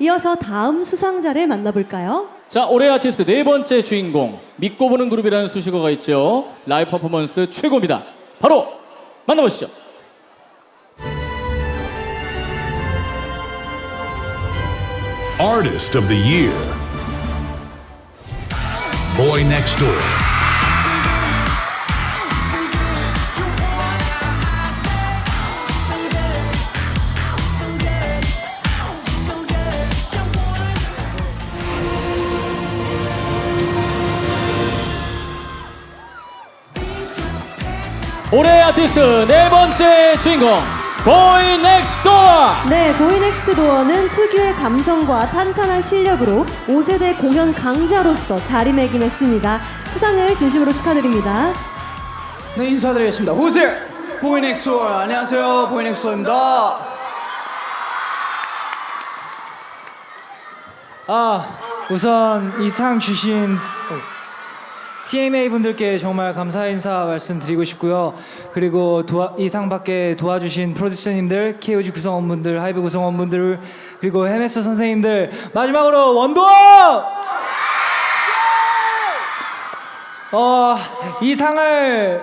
이어서 다음 수상자를 만나볼까요? 자, 올해 아티스트 네 번째 주인공 믿고 보는 그룹이라는 수식어가 있죠. 라이브 퍼포먼스 최고입니다. 바로 만나보시죠. Artist of the Year. Boy Next Door. 올해 아티스트 네 번째 주인공 보이 넥스트 도어. 네, 보이넥스트 도어는 특유의 감성과 탄탄한 실력으로 5세대 공연 강자로서 자리매김했습니다. 수상을 진심으로 축하드립니다. 네 인사드리겠습니다. 호세 보이넥스워 안녕하세요 보이넥스워입니다. 아 우선 이 상 주신 TMA 분들께 정말 감사 인사 말씀드리고 싶고요. 그리고 이상 받게 도와주신 프로듀서님들, KOG 구성원분들, 하이브 구성원분들, 그리고 헤메스 선생님들, 마지막으로 원도! 어, 이 상을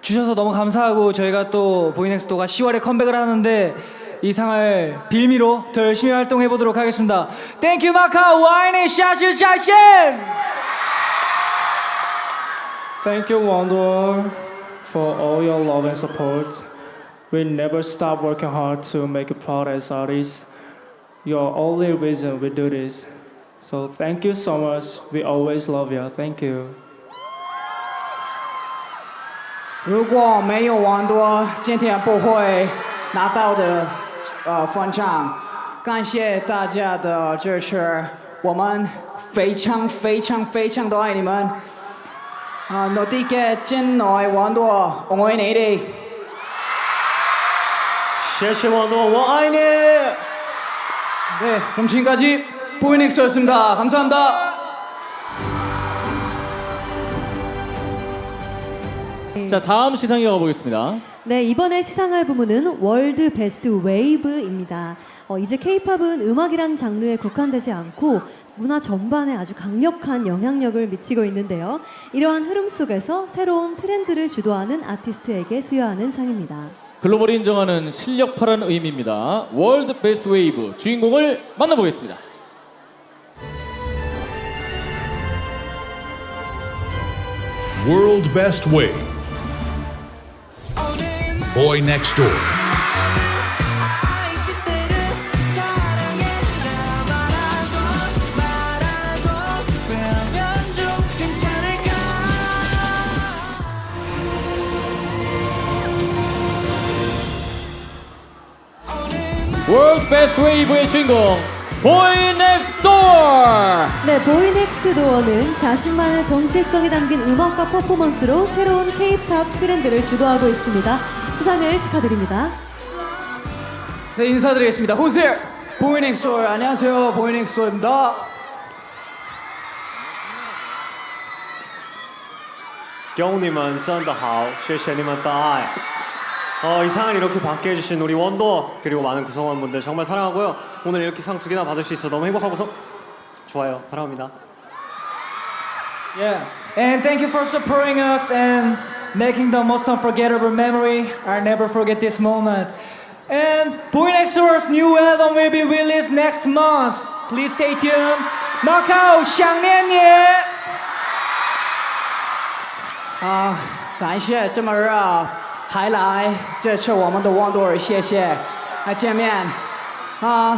주셔서 너무 감사하고 저희가 또 보이넥스도가 10월에 컴백을 하는데 이 상을 빌미로 더 열심히 활동해 보도록 하겠습니다. 땡큐 마카오 와인의 샤즈 자신! Thank you, Wonder, for all your love and support. We never stop working hard to make you proud as artists. You're only reason we do this. So thank you so much. We always love you. Thank you. 如果没有王多，今天不会拿到的呃分奖。感谢大家的支持，我们非常非常非常的爱你们。 啊，我哋嘅真爱王多，我爱你哋。谢谢王多，我爱你。네 그럼 지금까지 보이넥스였습니다. 감사합니다. 자, 다음 시상 이어가 보겠습니다. 네, 이번에 시상할 부문은 월드 베스트 웨이브입니다. 어, 이제 케이팝은 음악이란 장르에 국한되지 않고 문화 전반에 아주 강력한 영향력을 미치고 있는데요. 이러한 흐름 속에서 새로운 트렌드를 주도하는 아티스트에게 수여하는 상입니다. 글로벌이 인정하는 실력파라는 의미입니다. 월드 베스트 웨이브 주인공을 만나보겠습니다. World Best Wave. Boy Next Door. 월드 베스트 웨이브의 주인공 보이 넥스트 도어. 네, 보이넥스트 도어는 자신만의 정체성이 담긴 음악과 퍼포먼스로 새로운 케이팝 트렌드를 주도하고 있습니다. 수상을 축하드립니다. 네 인사드리겠습니다. 호세 보이넥스워 안녕하세요 보이넥스워입니다. 有你们真的好，谢谢你们的爱。어, 이 상을 이렇게 받게 해주신 우리 원도 그리고 많은 구성원분들 정말 사랑하고요. 오늘 이렇게 상 두 개나 받을 수 있어 너무 행복하고서 좋아요. 사랑합니다. Yeah. And thank you for supporting us and making the most unforgettable memory. I'll never forget this moment. And Boy Next Door's new album will be released next month. Please stay tuned. Macau 想念你。啊，感谢这么热还来支持我们的旺多尔，谢谢。来见面啊。